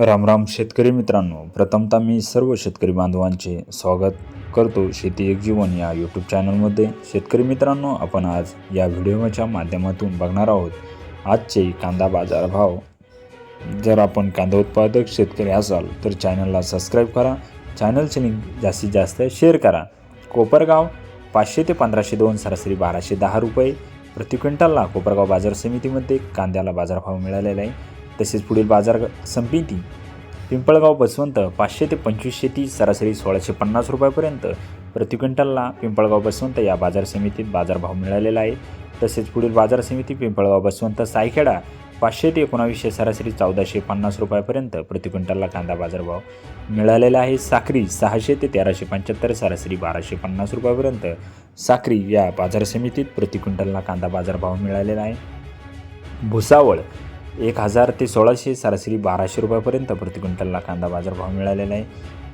रामराम शेतकरी मित्रांनो. प्रथमतः मी सर्व शेतकरी बांधवांचे स्वागत करतो. शेती एक जीवन या यूट्यूब चॅनलमध्ये शेतकरी मित्रांनो आपण आज या व्हिडिओच्या माध्यमातून बघणार आहोत. आजचे कांदा बाजार भाव. जर आपण कांदा उत्पादक शेतकरी असाल तर चॅनलला सबस्क्राईब करा. चॅनलचे लिंक जास्तीत जास्त शेअर करा. कोपरगाव पाचशे ते पंधराशे दोन सरासरी बाराशे दहा रुपये. प्रति क्विंटलला कोपरगाव बाजार समितीमध्ये कांद्याला बाजारभाव मिळालेला आहे. तसेच पुढील बाजार समिती पिंपळगाव बसवंत पाचशे ते पंचवीसशे तीस सरासरी सोळाशे पन्नास रुपयापर्यंत. प्रति क्विंटलला पिंपळगाव बसवंत या बाजार समितीत बाजारभाव मिळालेला आहे. तसेच पुढील बाजार समिती पिंपळगाव बसवंत सायखेडा पाचशे ते एकोणावीसशे सरासरी चौदाशे पन्नास रुपयापर्यंत प्रति क्विंटलला कांदा बाजारभाव मिळालेला आहे. साखरी सहाशे ते तेराशे पंच्याहत्तर सरासरी बाराशे पन्नास रुपयापर्यंत. साखरी या बाजार समितीत प्रति क्विंटलला कांदा बाजारभाव मिळालेला आहे. भुसावळ एक हजार ते सोळाशे सरासरी बाराशे रुपयापर्यंत प्रति क्विंटलला कांदा बाजारभाव मिळालेला आहे.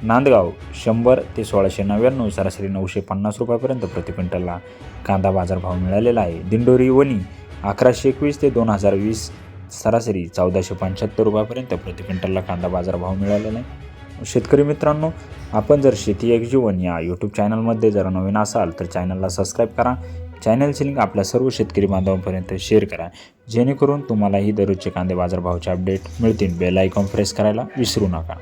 नांदगाव शंभर ते सोळाशे नव्याण्णव सरासरी नऊशे पन्नास रुपयापर्यंत प्रति क्विंटलला कांदा बाजारभाव मिळालेला आहे. दिंडोरी वणी अकराशे एकवीस ते दोन हजार वीस सरासरी चौदाशे पंच्याहत्तर रुपयापर्यंत प्रति क्विंटलला कांदा बाजारभाव मिळालेला आहे. शेतकरी मित्रांनो आपण जर शेती एक जीवन या यूट्यूब चॅनलमध्ये जर नवीन असाल तर चॅनलला सबस्क्राईब करा. चॅनलची लिंक आपल्या सर्व शेतकरी बांधवांपर्यंत शेअर करा. जेणेकरून तुम्हालाही दररोजचे कांदे बाजारभावाचे अपडेट मिळतील. बेल आयकॉन प्रेस करायला विसरू नका.